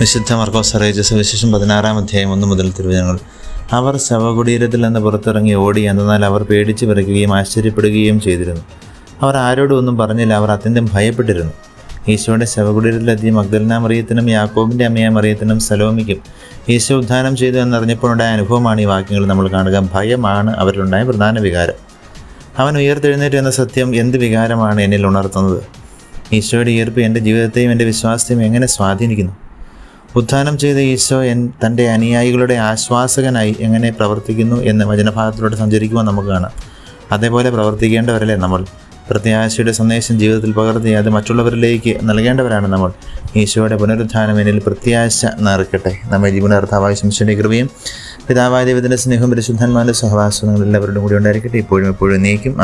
വിശുദ്ധ മർക്കോസ് അറിയിച്ച സുവിശേഷം പതിനാറാം അധ്യായം ഒന്ന് മുതൽ തിരുവചനങ്ങൾ. അവർ ശവകുടീരത്തിൽ നിന്ന് പുറത്തിറങ്ങി ഓടി എന്നാൽ അവർ പേടിച്ചു വിറയ്ക്കുകയും ആശ്ചര്യപ്പെടുകയും ചെയ്തിരുന്നു. അവർ ആരോടും ഒന്നും പറഞ്ഞില്ല അവർ അത്യന്തം ഭയപ്പെട്ടിരുന്നു. ഈശോയുടെ ശവകുടീരത്തിലെത്തിയ മഗ്ദലന മറിയത്തിനും യാക്കോബിന്റെ അമ്മയായ മറിയത്തിനും സലോമിക്കും ഈശോ ഉദ്ധാനം ചെയ്തു എന്നറിഞ്ഞപ്പോഴുണ്ടായ അനുഭവമാണ് ഈ വാക്യങ്ങൾ നമ്മൾ കാണുക. ഭയമാണ് അവരിലുണ്ടായ പ്രധാന വികാരം. അവൻ ഉയർത്തെഴുന്നേറ്റ് എന്ന സത്യം എന്ത് വികാരമാണ് എന്നിൽ ഉണർത്തുന്നത്? ഈശോയുടെ ഈർപ്പ് എന്റെ ജീവിതത്തെയും എന്റെ വിശ്വാസത്തെയും എങ്ങനെ സ്വാധീനിക്കുന്നു? ഉത്ഥാനം ചെയ്ത ഈശോ എൻ തന്റെ അനുയായികളുടെ ആശ്വാസകനായി എങ്ങനെ പ്രവർത്തിക്കുന്നു എന്ന് വചനഭാഗത്തിലൂടെ സഞ്ചരിക്കുമ്പോൾ നമുക്ക് കാണാം. അതേപോലെ പ്രവർത്തിക്കേണ്ടവരല്ലേ നമ്മൾ? പ്രത്യാശയുടെ സന്ദേശം ജീവിതത്തിൽ പകർത്തി അത് മറ്റുള്ളവരിലേക്ക് നൽകേണ്ടവരാണ് നമ്മൾ. ഈശോയുടെ പുനരുദ്ധാനം എന്നിൽ പ്രത്യാശ നിറക്കട്ടെ നമ്മെ ജീവനാർത്ഥാവായ ശംശയുടെ കൃപയും പിതാവായ ദൈവത്തിന്റെ സ്നേഹം പരിശുദ്ധന്മാരുടെ സഹവാസങ്ങളിൽ എല്ലാവരുടെ കൂടി ഉണ്ടായിരിക്കട്ടെ. ഇപ്പോഴും എപ്പോഴും നീക്കും